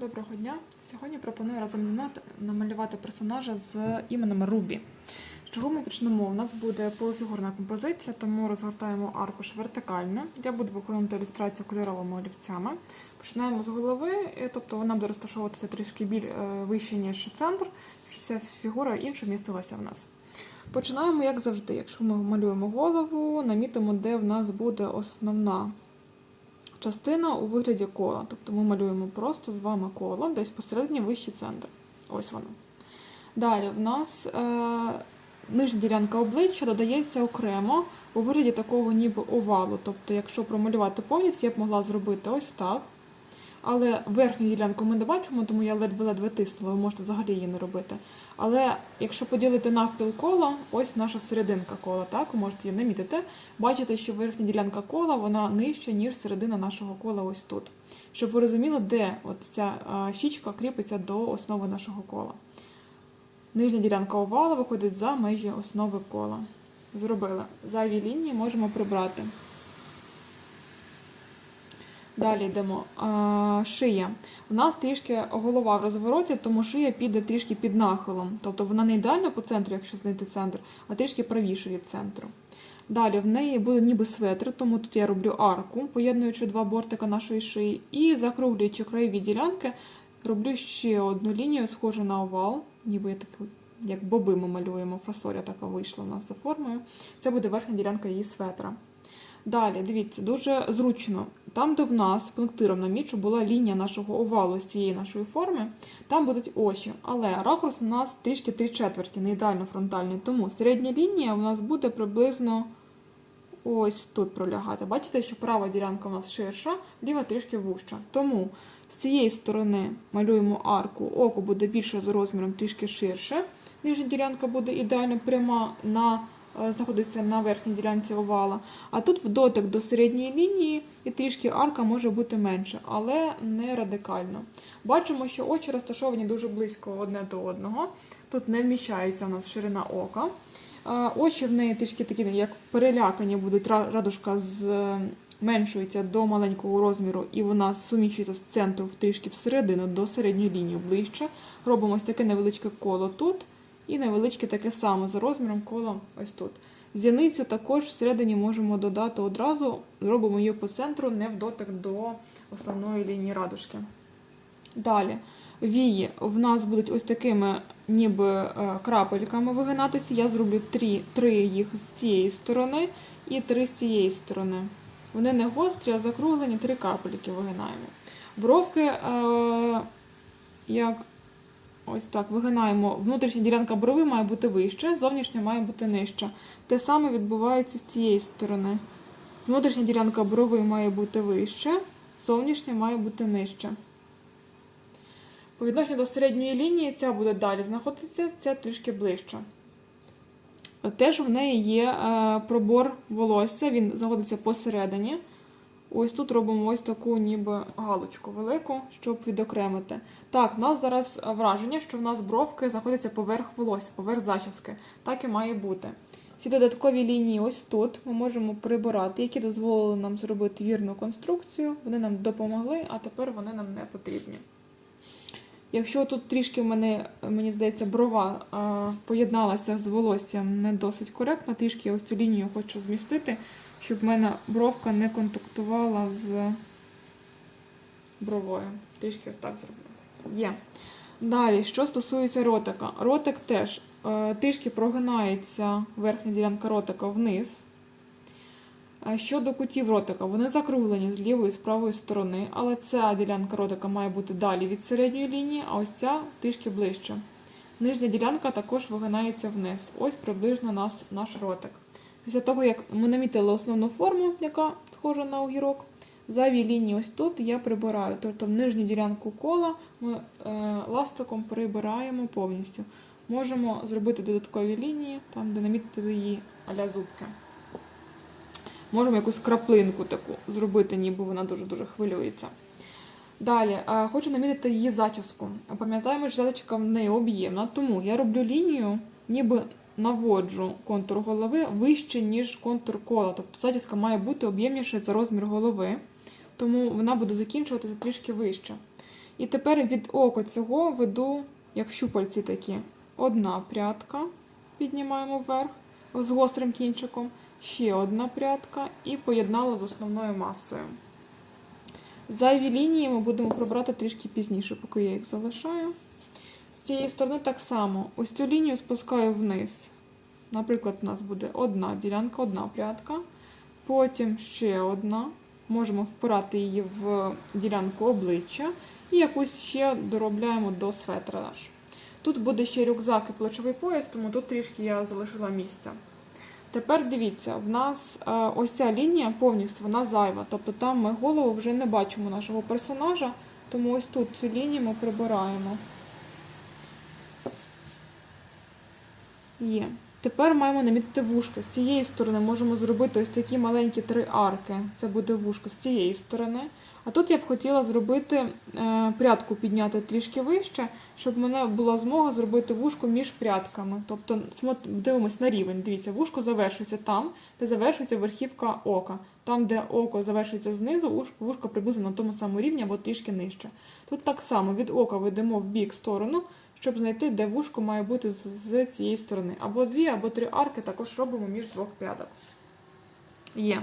Доброго дня! Сьогодні пропоную разом намалювати персонажа з іменем Рубі. З чого ми почнемо? У нас буде полуфігурна композиція, тому розгортаємо аркуш вертикально. Я буду виконувати ілюстрацію кольоровими олівцями. Починаємо з голови, тобто вона буде розташовуватися трішки біль е, вище, ніж центр, щоб вся фігура інша вмістилася в нас. Починаємо, як завжди. Якщо ми малюємо голову, намітимо, де в нас буде основна частина у вигляді кола. Тобто ми малюємо просто з вами коло, десь посередині вищий центр. Ось воно. Далі в нас е, нижня ділянка обличчя додається окремо у вигляді такого ніби овалу. Тобто, якщо промалювати повністю, я б могла зробити ось так. Але верхню ділянку ми не бачимо, тому я ледве-ледве тиснула, ви можете взагалі її не робити. Але якщо поділити навпіл кола, ось наша серединка кола, так, ви можете її намітити. Бачите, що верхня ділянка кола вона нижча, ніж середина нашого кола ось тут. Щоб ви розуміли, де от ця щічка кріпиться до основи нашого кола. Нижня ділянка овала виходить за межі основи кола. Зробили. Зайві лінії можемо прибрати. Далі йдемо. А, шия. У нас трішки голова в розвороті, тому шия піде трішки під нахилом. Тобто вона не ідеально по центру, якщо знайти центр, а трішки правіше від центру. Далі в неї буде ніби светр, тому тут я роблю арку, поєднуючи два бортика нашої шиї. І закруглюючи краєві ділянки, роблю ще одну лінію, схожу на овал, ніби таку, як боби ми малюємо, фасоля така вийшла у нас за формою. Це буде верхня ділянка її светра. Далі, дивіться, дуже зручно. Там, де в нас пунктиром на мічу була лінія нашого овалу з цієї нашої форми, там будуть очі. Але ракурс у нас трішки три четверті, не ідеально фронтальний. Тому середня лінія у нас буде приблизно ось тут пролягати. Бачите, що права ділянка у нас ширша, ліва трішки вужча. Тому з цієї сторони малюємо арку, око буде більше за розміром, трішки ширше. Нижня ділянка буде ідеально пряма на знаходиться на верхній ділянці овала. А тут в дотик до середньої лінії і трішки арка може бути менше, але не радикально. Бачимо, що очі розташовані дуже близько одне до одного. Тут не вміщається у нас ширина ока. Очі в неї трішки такі, як перелякані будуть, радужка зменшується до маленького розміру, і вона суміщується з центру трішки всередину до середньої лінії ближче. Робимо ось таке невеличке коло тут. І невеличке таке саме за розміром коло ось тут. Зіницю також всередині можемо додати одразу, зробимо її по центру, не в дотик до основної лінії радужки. Далі, вії в нас будуть ось такими ніби е, крапельками вигинатися. Я зроблю три, три їх з цієї сторони і три з цієї сторони. Вони не гострі, а закруглені, три капельки вигинаємо. Бровки, е, як Ось так, вигинаємо. Внутрішня ділянка брови має бути вище, зовнішня має бути нижча. Те саме відбувається з цієї сторони. Внутрішня ділянка брови має бути вище, зовнішня має бути нижча. По відношенню до середньої лінії ця буде далі знаходитися, ця трішки ближче. Теж в неї є е, пробор волосся, він знаходиться посередині. Ось тут робимо ось таку ніби галочку велику, щоб відокремити. Так, в нас зараз враження, що в нас бровки знаходяться поверх волосся, поверх зачіски. Так і має бути. Ці додаткові лінії ось тут ми можемо прибирати, які дозволили нам зробити вірну конструкцію. Вони нам допомогли, а тепер вони нам не потрібні. Якщо тут трішки в мене, мені здається, брова а, поєдналася з волоссям не досить коректно, трішки ось цю лінію хочу змістити, щоб в мене бровка не контактувала з бровою. Трішки ось так зроблю. Є. Далі, що стосується ротика. Ротик теж е, трішки прогинається верхня ділянка ротика вниз. Е, Щодо кутів ротика, вони закруглені з лівої і з правої сторони, але ця ділянка ротика має бути далі від середньої лінії, а ось ця трішки ближче. Нижня ділянка також вигинається вниз. Ось приблизно наш, наш ротик. Після того, як ми намітили основну форму, яка схожа на огірок, зайві лінії ось тут я прибираю. Тобто нижню ділянку кола ми е, ластиком прибираємо повністю. Можемо зробити додаткові лінії, там, де намітити її аля зубки. Можемо якусь краплинку таку зробити, ніби вона дуже-дуже хвилюється. Далі, е, хочу намітити її зачіску. Пам'ятаємо, що зачіска в неї об'ємна, тому я роблю лінію, ніби наводжу контур голови вище, ніж контур кола. Тобто зачіска має бути об'ємніша за розмір голови, тому вона буде закінчуватися трішки вище. І тепер від ока цього веду, як щупальці такі. Одна прядка, піднімаємо вверх з гострим кінчиком, ще одна прядка і поєднала з основною масою. Зайві лінії ми будемо прибрати трішки пізніше, поки я їх залишаю. Цієї сторони так само. Ось цю лінію спускаю вниз. Наприклад, у нас буде одна ділянка, одна прядка, потім ще одна. Можемо впирати її в ділянку обличчя і якусь ще доробляємо до светра наш. Тут буде ще рюкзак і плечовий пояс, тому тут трішки я залишила місця. Тепер дивіться, в нас е, ось ця лінія повністю вона зайва. Тобто там ми голову вже не бачимо нашого персонажа, тому ось тут цю лінію ми прибираємо. Є. Тепер маємо намітити вушка. З цієї сторони можемо зробити ось такі маленькі три арки. Це буде вушко з цієї сторони. А тут я б хотіла зробити е, прядку підняти трішки вище, щоб в мене була змога зробити вушко між прядками. Тобто дивимось на рівень. Дивіться, вушко завершується там, де завершується верхівка ока. Там, де око завершується знизу, вушко приблизно на тому самому рівні або трішки нижче. Тут так само від ока ведемо в бік сторону, щоб знайти, де вушко має бути з, цієї сторони. Або дві, або три арки також робимо між двох прядок. Є.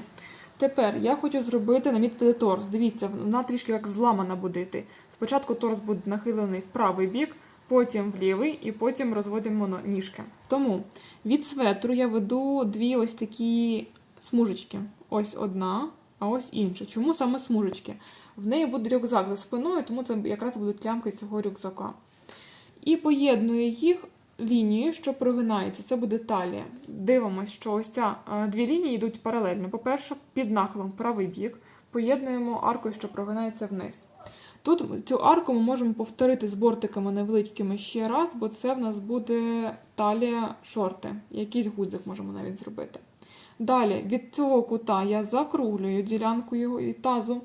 Тепер я хочу зробити намітити торс. Дивіться, вона трішки як зламана буде йти. Спочатку торс буде нахилений в правий бік, потім в лівий, і потім розводимо ніжки. Тому від светру я веду дві ось такі смужечки. Ось одна, а ось інша. Чому саме смужечки? В неї буде рюкзак за спиною, тому це якраз будуть лямки цього рюкзака. І поєдную їх лінією, що прогинається. Це буде талія. Дивимося, що ось ця е, дві лінії йдуть паралельно. По-перше, під нахилом правий бік поєднуємо аркою, що прогинається вниз. Тут цю арку ми можемо повторити з бортиками невеличкими ще раз, бо це в нас буде талія шорти. Якийсь гудзик можемо навіть зробити. Далі від цього кута я закруглюю ділянку його і тазу.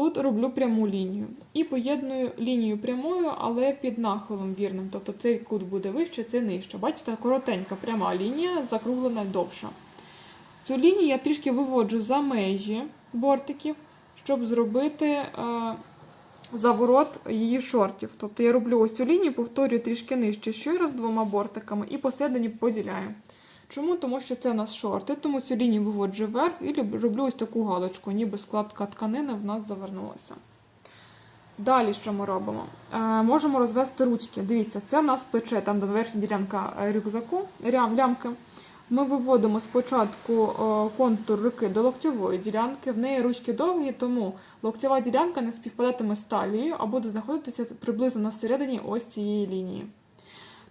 Тут роблю пряму лінію. І поєдную лінію прямою, але під нахилом вірним. Тобто цей кут буде вище, цей нижче. Бачите, коротенька пряма лінія, закруглена довша. Цю лінію я трішки виводжу за межі бортиків, щоб зробити е, заворот її шортів. Тобто я роблю ось цю лінію, повторюю трішки нижче ще раз двома бортиками і посередині поділяю. Чому? Тому що це у нас шорти, тому цю лінію виводжу вверх і роблю ось таку галочку, ніби складка тканини в нас завернулася. Далі що ми робимо? Е, можемо розвести ручки. Дивіться, це в нас плече, там де верхня ділянка е, рюкзаку, рям, лямки. Ми виводимо спочатку е, контур руки до локтєвої ділянки. В неї ручки довгі, тому локтєва ділянка не співпадатиме з талією, а буде знаходитися приблизно на середині ось цієї лінії.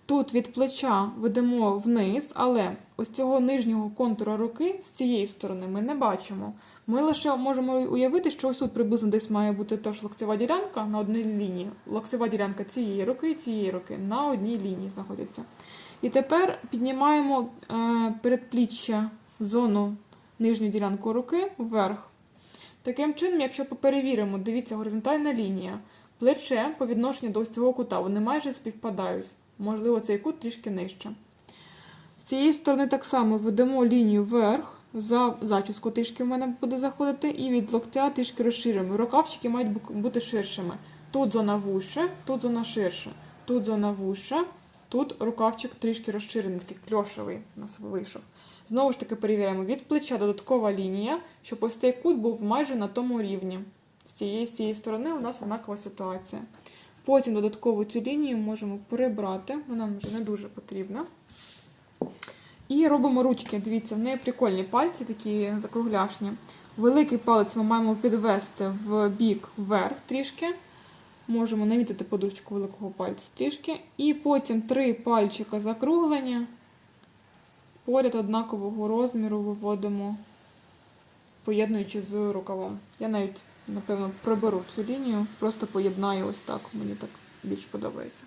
Тут від плеча ведемо вниз, але ось цього нижнього контура руки з цієї сторони ми не бачимо. Ми лише можемо уявити, що ось тут приблизно десь має бути теж локтєва ділянка на одній лінії. Локтєва ділянка цієї руки і цієї руки на одній лінії знаходиться. І тепер піднімаємо е, передпліччя зону нижню ділянку руки вверх. Таким чином, якщо перевіримо, дивіться, горизонтальна лінія, плече по відношенню до ось цього кута, вони майже співпадають. Можливо, цей кут трішки нижче. З цієї сторони так само ведемо лінію вверх, за зачіску трішки в мене буде заходити, і від локтя трішки розширюємо. Рукавчики мають бути ширшими. Тут зона вужче, тут зона ширша, тут зона вужча, тут рукавчик трішки розширений, такий кльошевий у нас вийшов. Знову ж таки перевіряємо від плеча додаткова лінія, щоб ось цей кут був майже на тому рівні. З цієї, з цієї сторони у нас однакова ситуація. Потім додаткову цю лінію можемо прибрати, вона нам вже не дуже потрібна. І робимо ручки. Дивіться, в неї прикольні пальці, такі закругляшні. Великий палець ми маємо підвести в бік вверх трішки. Можемо намітити подушечку великого пальця трішки. І потім три пальчика закруглення. Поряд однакового розміру виводимо, поєднуючи з рукавом. Я навіть, напевно, приберу цю лінію, просто поєднаю ось так. Мені так більш подобається.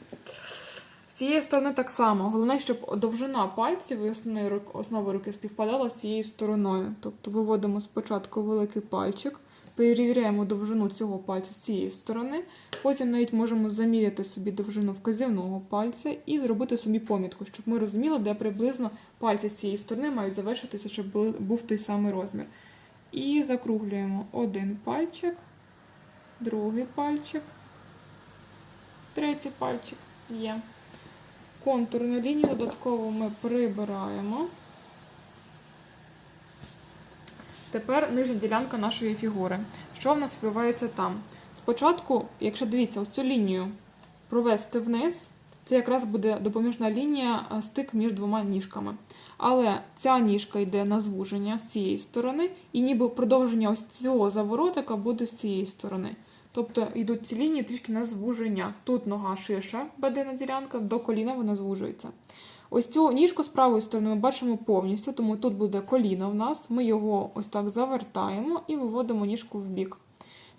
З цієї сторони так само. Головне, щоб довжина пальців і основної основи руки співпадала з цією стороною. Тобто виводимо спочатку великий пальчик, перевіряємо довжину цього пальця з цієї сторони. Потім навіть можемо заміряти собі довжину вказівного пальця і зробити собі помітку, щоб ми розуміли, де приблизно пальці з цієї сторони мають завершитися, щоб був той самий розмір. І закруглюємо один пальчик, другий пальчик, Третій пальчик є. Контурну лінію додатково ми прибираємо. Тепер нижня ділянка нашої фігури. Що в нас відбувається там? Спочатку, якщо дивіться, ось цю лінію провести вниз, це якраз буде допоміжна лінія стик між двома ніжками. Але ця ніжка йде на звуження з цієї сторони, і ніби продовження ось цього заворотика буде з цієї сторони. Тобто йдуть ці лінії трішки на звуження. Тут нога ширша, бедена ділянка, до коліна вона звужується. Ось цю ніжку з правої сторони ми бачимо повністю, тому тут буде коліно в нас. Ми його ось так завертаємо і виводимо ніжку в бік.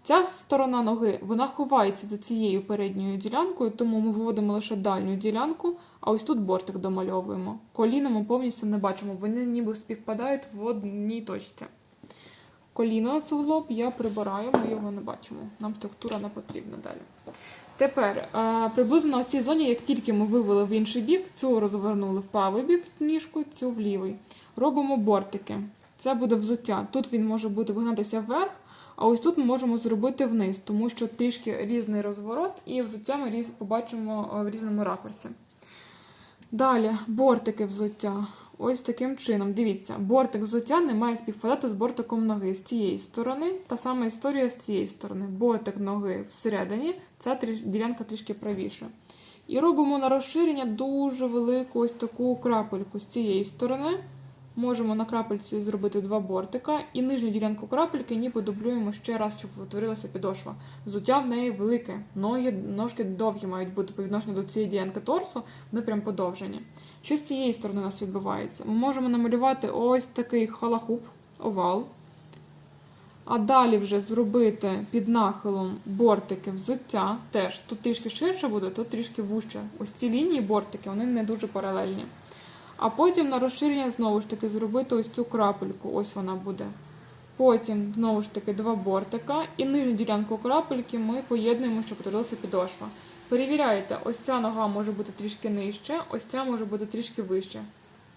Ця сторона ноги вона ховається за цією передньою ділянкою, тому ми виводимо лише дальню ділянку, а ось тут бортик домальовуємо. Коліно ми повністю не бачимо, вони ніби співпадають в одній точці. Коліно суглоб я прибираю, ми його не бачимо. Нам структура не потрібна далі. Тепер е, приблизно на ось цій зоні, як тільки ми вивели в інший бік, цю розвернули в правий бік ніжку, цю в лівий. Робимо бортики. Це буде взуття. Тут він може бути вигнатися вверх, а ось тут ми можемо зробити вниз, тому що трішки різний розворот, і взуття ми побачимо е, в різному ракурсі. Далі, бортики взуття. Ось таким чином. Дивіться, бортик взуття не має співпадати з бортиком ноги з цієї сторони. Та сама історія з цієї сторони. Бортик ноги всередині, ця ділянка трішки правіше. І робимо на розширення дуже велику ось таку крапельку з цієї сторони. Можемо на крапельці зробити два бортика, і нижню ділянку крапельки ніби дублюємо ще раз, щоб утворилася підошва. Взуття в неї велике, ноги, ножки довгі мають бути по відношенню до цієї ділянки торсу, вони прям подовжені. Що з цієї сторони у нас відбувається? Ми можемо намалювати ось такий халахуп, овал. А далі вже зробити під нахилом бортики взуття. Теж тут трішки ширше буде, тут трішки вужче. Ось ці лінії бортики, вони не дуже паралельні. А потім на розширення знову ж таки зробити ось цю крапельку. Ось вона буде. Потім знову ж таки два бортика. І нижню ділянку крапельки ми поєднуємо, щоб утворилася підошва. Перевіряєте, ось ця нога може бути трішки нижче, ось ця може бути трішки вище.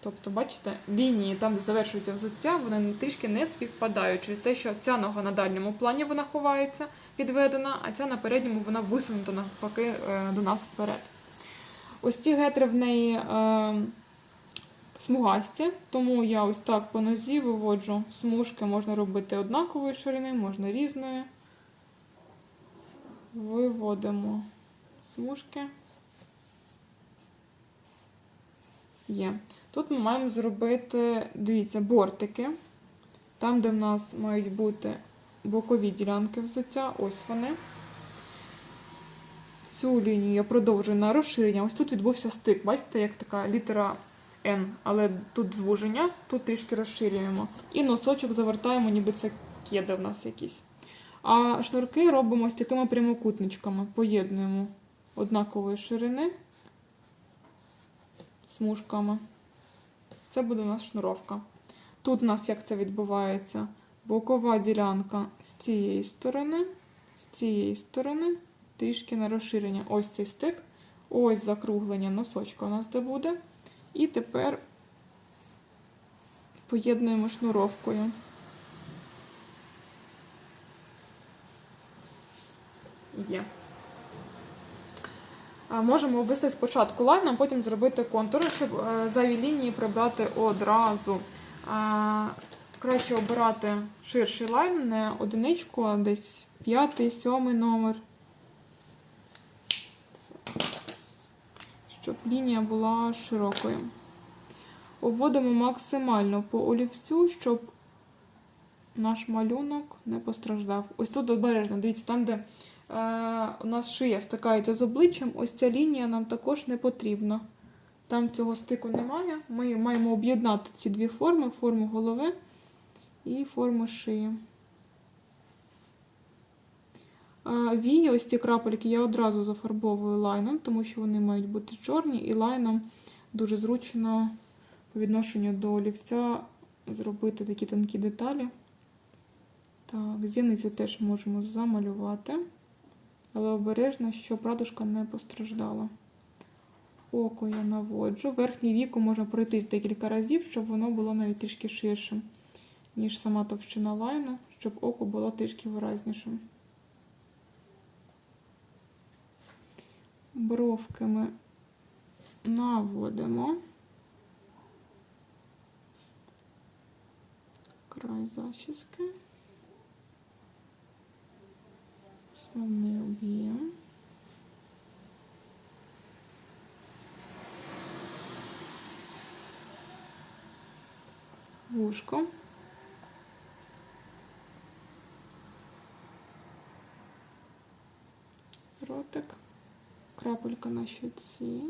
Тобто, бачите, лінії там, де завершується взуття, вони трішки не співпадають через те, що ця нога на дальньому плані вона ховається, підведена, а ця на передньому вона висунута навпаки е, до нас вперед. Ось ці гетри в неї е, смугасті, тому я ось так по нозі виводжу смужки, можна робити однакової ширини, можна різної. Виводимо смужки. Є. Тут ми маємо зробити, дивіться, бортики. Там, де в нас мають бути бокові ділянки взуття, ось вони. Цю лінію я продовжую на розширення. Ось тут відбувся стик. Бачите, як така літера N, але тут звуження, тут трішки розширюємо. І носочок завертаємо, ніби це кеди в нас якісь. А шнурки робимо ось такими прямокутничками. Поєднуємо однакової ширини смужками. Це буде у нас шнуровка. Тут у нас як це відбувається? Бокова ділянка з цієї сторони, з цієї сторони, трішки на розширення. Ось цей стик, ось закруглення носочка у нас де буде. І тепер поєднуємо шнуровкою. Є. Можемо ввести спочатку лайн, а потім зробити контури, щоб е, зайві лінії прибрати одразу. Краще обирати ширший лайн, не одиничку, а десь п'ятий, сьомий номер. Щоб лінія була широкою. Обводимо максимально по олівцю, щоб наш малюнок не постраждав. Ось тут обережно, дивіться, там, де е, у нас шия стикається з обличчям, ось ця лінія нам також не потрібна. Там цього стику немає. Ми маємо об'єднати ці дві форми: форму голови і форму шиї. Вії, ось ці крапельки, я одразу зафарбовую лайном, тому що вони мають бути чорні, і лайном дуже зручно по відношенню до олівця зробити такі тонкі деталі. Так, зіницю теж можемо замалювати, але обережно, щоб радужка не постраждала. Око я наводжу. Верхнє віко можна пройтись декілька разів, щоб воно було навіть трішки ширшим, ніж сама товщина лайну, щоб око було трішки виразнішим. Бровки ми наводимо. Край зачіски. Основний об'єм. Вушко. Ротик. Крапелька на щоці.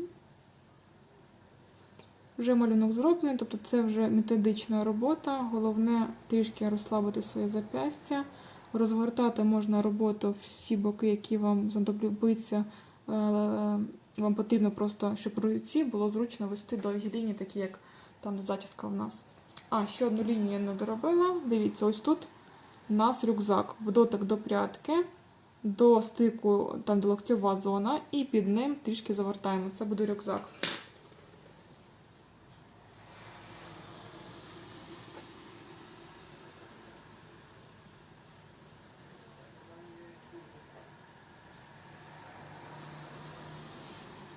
Вже малюнок зроблений, тобто це вже методична робота. Головне трішки розслабити своє зап'ястя. Розгортати можна роботу всі боки, які вам знадобляться. Е, Вам потрібно просто, щоб руці було зручно вести довгі лінії, такі як там зачіска в нас. А, ще одну лінію я не доробила. Дивіться, ось тут у нас рюкзак. В дотик до прядки, до стику, там де локтєва зона, і під ним трішки завертаємо. Це буде рюкзак.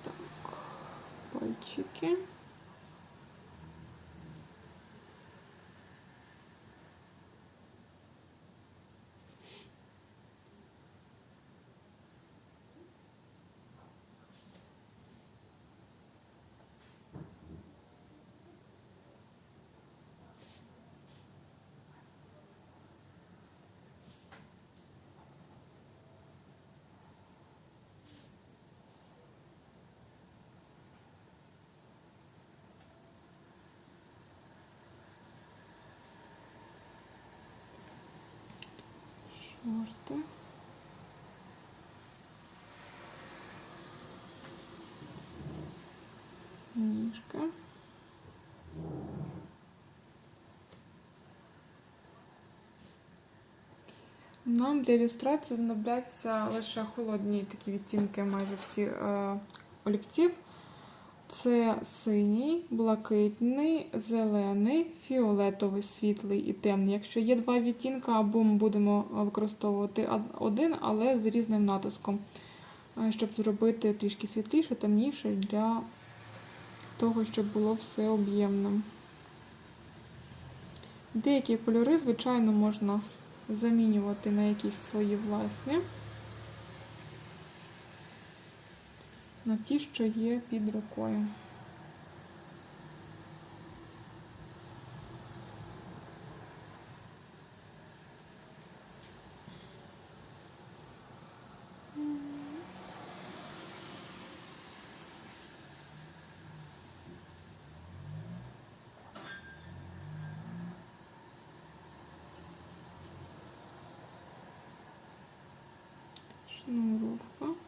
Так, пальчики. Шорти. Ніжка. Нам для ілюстрації знадобляться лише холодні такі відтінки майже всі е, олівців. Це синій, блакитний, зелений, фіолетовий, світлий і темний. Якщо є два відтінка, або ми будемо використовувати один, але з різним натиском, е, щоб зробити трішки світліше, темніше для того, щоб було все об'ємним. Деякі кольори, звичайно, можна замінювати на якісь свої власні. На ті, що є під рукою. Шнуровка.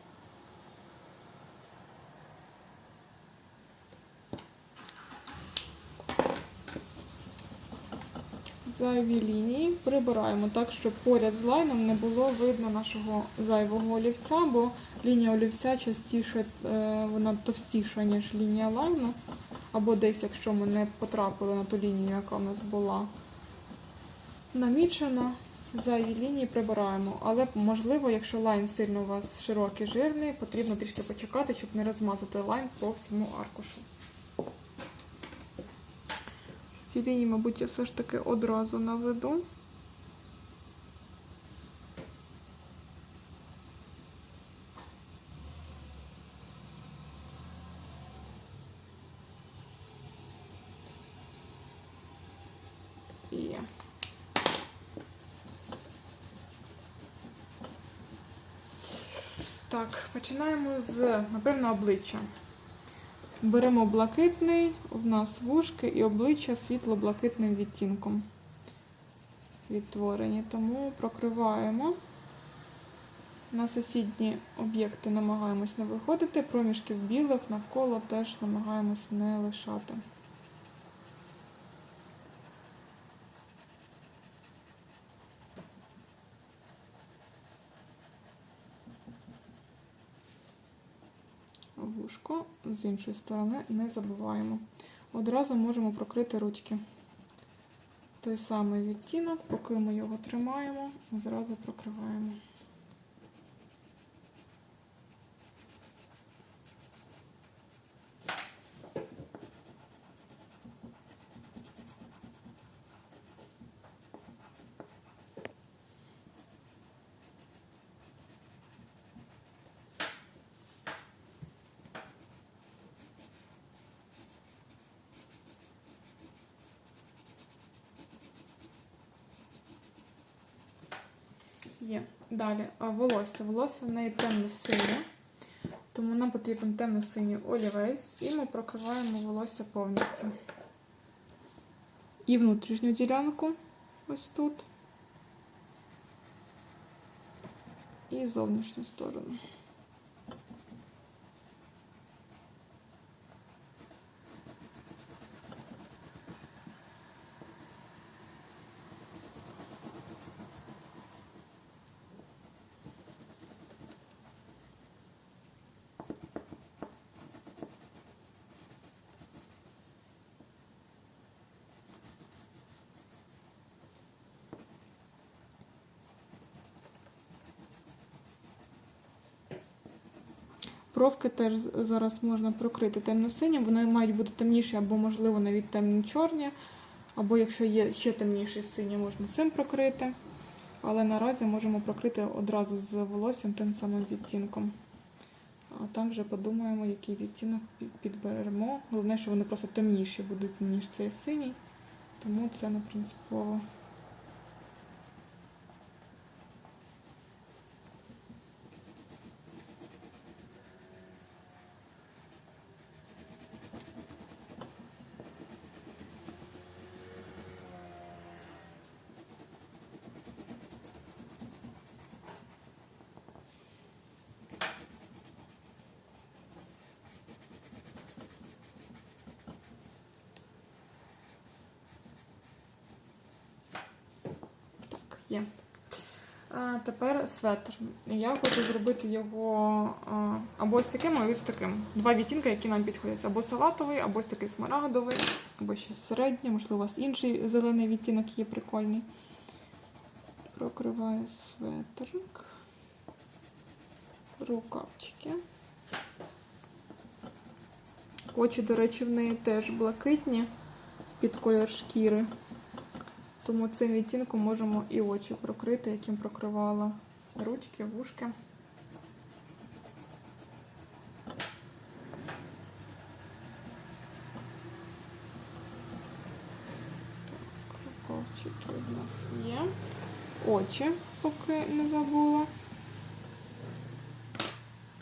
Зайві лінії прибираємо так, щоб поряд з лайном не було видно нашого зайвого олівця, бо лінія олівця частіше е, вона товстіша, ніж лінія лайну. Або десь, якщо ми не потрапили на ту лінію, яка в нас була намічена, зайві лінії прибираємо. Але можливо, якщо лайн сильно у вас широкий, жирний, потрібно трішки почекати, щоб не розмазати лайн по всьому аркушу. Ці лінії, мабуть, я все ж таки одразу наведу. Є. Так, починаємо з, напевно, обличчя. Беремо блакитний, у нас вушки і обличчя світло-блакитним відтінком відтворені. Тому прокриваємо. На сусідні об'єкти намагаємось не виходити, проміжків білих навколо теж намагаємось не лишати. Вушко з іншої сторони не забуваємо. Одразу можемо прокрити ручки. Той самий відтінок, поки ми його тримаємо, одразу прокриваємо. Є. Далі а, волосся. Волосся в неї темно-синє, тому нам потрібен темно-синій олівець, і ми прокриваємо волосся повністю. І внутрішню ділянку ось тут. І зовнішню сторону. Бровки теж зараз можна прокрити темно-синім, вони мають бути темніші або, можливо, навіть темно-чорні, або якщо є ще темніший синій, можна цим прокрити. Але наразі можемо прокрити одразу з волоссям тим самим відтінком. А там вже подумаємо, який відтінок підберемо. Головне, що вони просто темніші будуть, ніж цей синій, тому це не принципово. Є. Тепер светр. Я хочу зробити його або ось таким, або ось таким. Два відтінки, які нам підходять. Або салатовий, або ось такий смарагдовий, або ще середній, можливо, у вас інший зелений відтінок є прикольний. Прокриваю светрик. Рукавчики. Очі, до речі, в неї теж блакитні під колір шкіри. Тому цим відтінком можемо і очі прокрити, яким прокривала ручки, вушки. Так, рукавчики в нас є. Очі, поки не забула.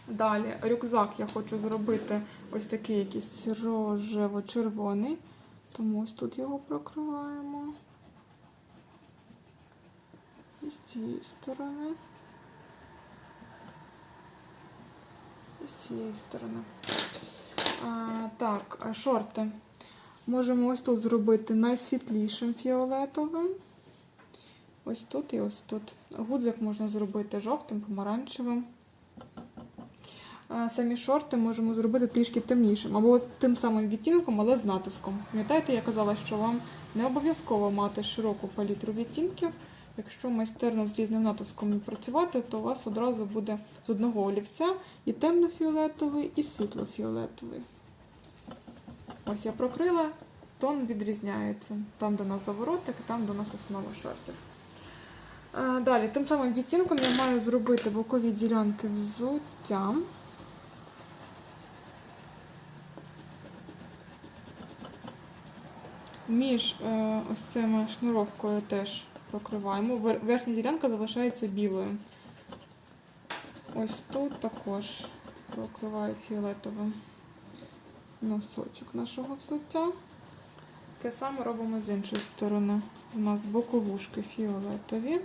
Далі рюкзак я хочу зробити ось такий якийсь рожево-червоний. Тому ось тут його прокриваємо. І з цієї сторони. І з цієї сторони. А, так, шорти. Можемо ось тут зробити найсвітлішим фіолетовим. Ось тут і ось тут. Гудзик можна зробити жовтим, помаранчевим. А Самі шорти можемо зробити трішки темнішим, або тим самим відтінком, але з натиском. Пам'ятаєте, я казала, що вам не обов'язково мати широку палітру відтінків. Якщо майстерно з різним натиском працювати, то у вас одразу буде з одного олівця і темно-фіолетовий, і світло-фіолетовий. Ось я прокрила, тон відрізняється. Там, у нас заворотик, і там, у нас основа шортів. Далі, тим самим відтінком я маю зробити бокові ділянки взуття. Між е, ось цими шнуровкою теж прокриваємо. Верхня ділянка залишається білою. Ось тут також прокриваю фіолетовим носочок нашого взуття. Те саме робимо з іншої сторони. У нас боковушки фіолетові.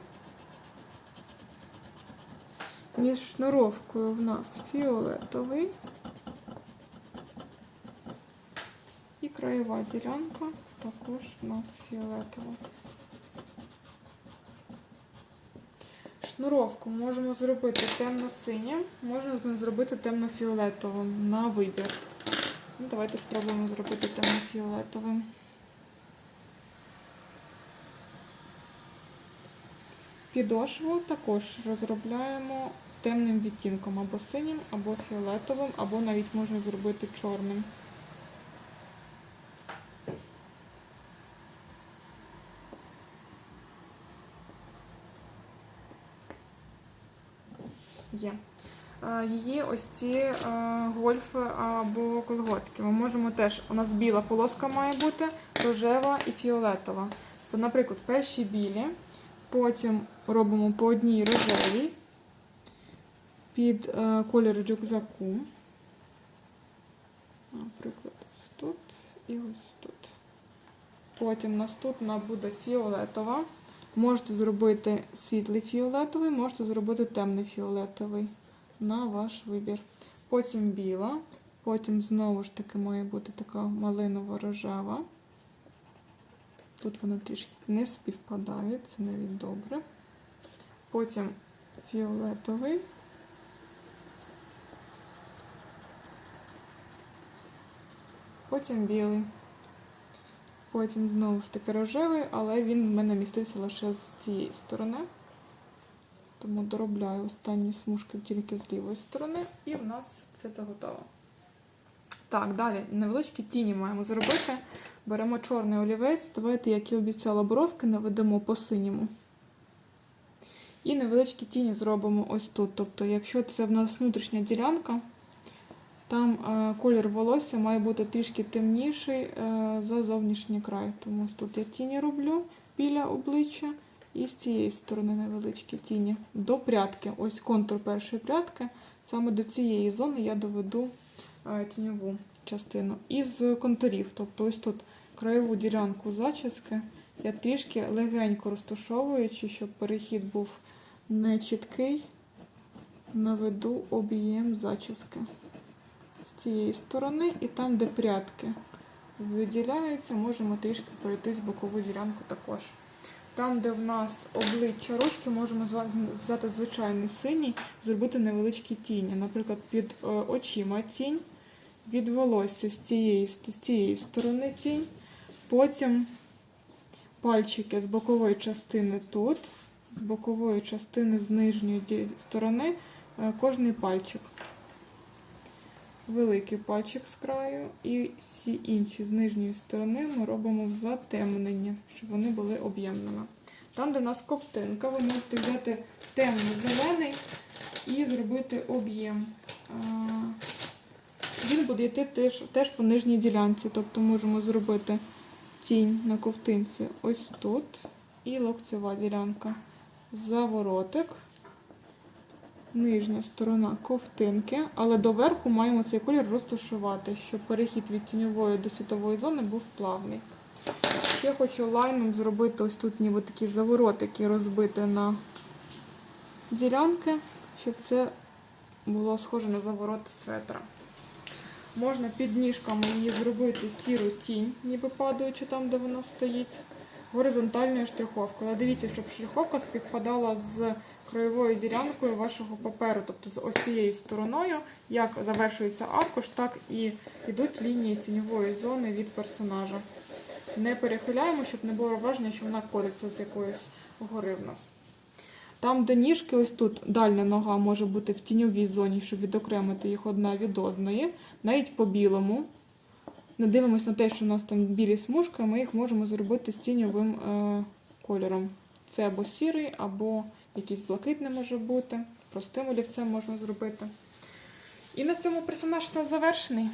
Між шнуровкою в нас фіолетовий. І краєва ділянка також у нас фіолетова. Шнуровку можемо зробити темно-синє, можна зробити темно-фіолетовим на вибір. Ну, давайте спробуємо зробити темно-фіолетовим. Підошву також розробляємо темним відтінком або синім, або фіолетовим, або навіть можна зробити чорним. Є. Е, Її ось ці е, гольфи або колготки. Ми можемо теж, у нас біла полоска має бути, рожева і фіолетова. То, наприклад, перші білі, Потім робимо по одній рожевій під е, колір рюкзаку. Наприклад, ось тут і ось тут. Потім наступна буде фіолетова. Можете зробити світлий фіолетовий, можете зробити темний фіолетовий на ваш вибір. Потім біла, потім знову ж таки має бути така малинова рожева. Тут вони трішки не співпадають, це навіть добре. Потім фіолетовий. Потім білий. Потім знову ж таки рожевий, але він в мене містився лише з цієї сторони. Тому доробляю останні смужки тільки з лівої сторони, і в нас все це готово. Так, далі невеличкі тіні маємо зробити. Беремо чорний олівець, давайте, як і обіцяла, бровки наведемо по синьому. І невеличкі тіні зробимо ось тут. Тобто, якщо це в нас внутрішня ділянка, там е, колір волосся має бути трішки темніший е, за зовнішній край. Тому тут я тіні роблю біля обличчя. І з цієї сторони невеличкі тіні. До прядки. Ось контур першої прядки. Саме до цієї зони я доведу е, тіньову частину. Із контурів, тобто ось тут краєву ділянку зачіски, я трішки легенько розташовуючи, щоб перехід був не чіткий, наведу об'єм зачіски цієї сторони, і там, де прядки виділяються, можемо трішки пройтись бокову ділянку також. Там, де в нас обличчя ручки, можемо взяти звичайний синій, зробити невеличкі тіні. Наприклад, під е, очима тінь, від волосся з цієї, з цієї сторони тінь. Потім пальчики з бокової частини тут, з бокової частини з нижньої сторони е, кожний пальчик. Великий пальчик з краю і всі інші з нижньої сторони ми робимо в затемнення, щоб вони були об'ємними. Там, де в нас ковтинка, ви можете взяти темно-зелений і зробити об'єм. Він буде йти теж, теж по нижній ділянці, тобто можемо зробити тінь на ковтинці ось тут і локтєва ділянка. Заворотик нижня сторона ковтинки, але доверху маємо цей колір розташувати, щоб перехід від тіньової до світової зони був плавний. Ще хочу лайном зробити ось тут ніби такі заворотики розбити на ділянки, щоб це було схоже на заворот светра. Можна під ніжками її зробити сіру тінь, ніби падаючи там, де вона стоїть, горизонтальною штриховкою. Але дивіться, щоб штриховка співпадала з краєвою ділянкою вашого паперу, тобто з ось цією стороною, як завершується аркуш, так і йдуть лінії тіньової зони від персонажа. Не перехиляємо, щоб не було враження, що вона котиться з якоїсь гори в нас. Там, де ніжки, ось тут дальня нога може бути в тіньовій зоні, щоб відокремити їх одна від одної, навіть по білому. Не дивимося на те, що у нас там білі смужки, ми їх можемо зробити з тіньовим е, кольором. Це або сірий, або якийсь блакитний може бути. Простим олівцем можна зробити. І на цьому персонаж у завершений.